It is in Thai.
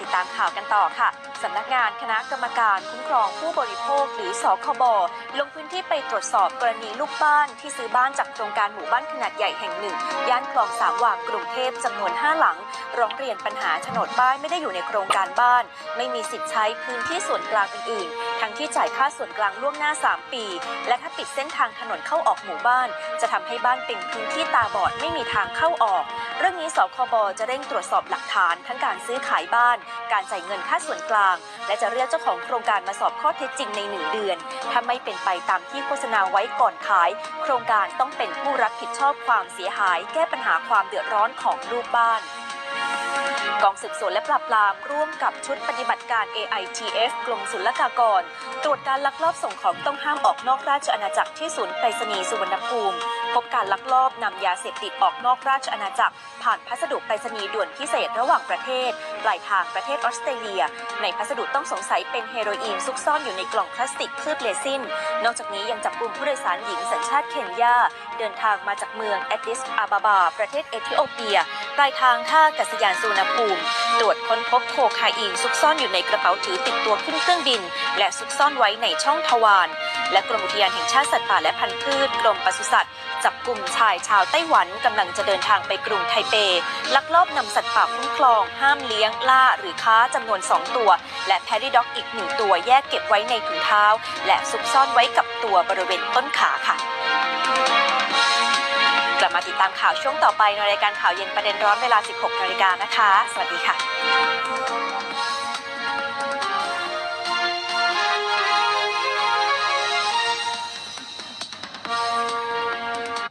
ติดตามข่าวกันต่อค่ะ สำนักงานคณะกรรมการคุ้มครองผู้บริโภคหรือสคบลงพื้นที่ไปตรวจสอบกรณีลูกบ้านที่ซื้อบ้านจากโครงการหมู่บ้านขนาดใหญ่แห่งหนึ่ง ย่านคลองสามวากรุงเทพจำนวน 5 หลัง ร้องเรียนปัญหาโฉนดบ้านไม่ได้อยู่ในโครงการบ้าน ไม่มีสิทธิ์ใช้พื้นที่ส่วนกลางอื่น ทั้งที่จ่ายค่าส่วนกลางล่วงหน้า 3 ปี และถ้าปิดเส้นทางถนนเข้าออกหมู่บ้าน จะทำให้บ้านเป็นพื้นที่ตาบอดไม่มีทางเข้าออก เรื่องนี้สคบจะเร่งตรวจสอบหลักฐาน ทั้งการซื้อขายบ้าน การจ่ายเงินค่าส่วนกลาง และจะเรียกเจ้าของโครงการมาสอบข้อเท็จจริงในหนึ่งเดือน ถ้าไม่เป็นไปตามที่โฆษณาไว้ก่อนขาย โครงการต้องเป็นผู้รับผิดชอบความเสียหาย แก้ปัญหาความเดือดร้อนของลูกบ้าน กองสืบสวนและปราบปรามร่วมกับชุดปฏิบัติการ AITF กรมศุลกากร ตรวจการลักลอบส่งของต้องห้ามออกนอกราชอาณาจักรที่ศูนย์ไปรษณีย์สุวรรณภูมิ พบการลักลอบนำยาเสพติดออกนอกราชอาณาจักร ผ่านพัสดุไปรษณีย์ด่วนพิเศษระหว่างประเทศปลายทางประเทศออสเตรเลีย ในพัสดุต้องสงสัยเป็นเฮโรอีนซุกซ่อนอยู่ในกล่องพลาสติกเคลือบเรซิน นอกจากนี้ยังจับกลุ่มผู้โดยสารหญิงสัญชาติเคนยา เดินทางมาจากเมืองแอดดิสอาบาบา ประเทศเอธิโอเปียปลายทางท่ากัศยานสุวรรณภูมิ ตรวจค้นพบโคคาอีนซุกซ่อนอยู่ในกระเป๋าถือติดตัวขึ้นเครื่องบิน และซุกซ่อนไว้ในช่องทวารและกรมอุทยานแห่งชาติสัตว์ป่าและพันธุ์พืชกรมปศุสัตว์จับกลุ่มชายชาวไต้หวันกำลังจะเดินทางไปกรุงไทเป ลักลอบนำสัตว์ป่าคุ้มครอง ห้ามเลี้ยงล่าหรือค้าจำนวน 2 ตัว และแพรี่ด็อกอีกหนึ่งตัวแยกเก็บไว้ในถุงเท้า และซุกซ่อนไว้กับตัวบริเวณต้นขาค่ะกลับมาติดตามข่าวช่วงต่อไปในรายการข่าวเย็นประเด็นร้อนเวลา 16 นาฬิกานะคะ สวัสดีค่ะ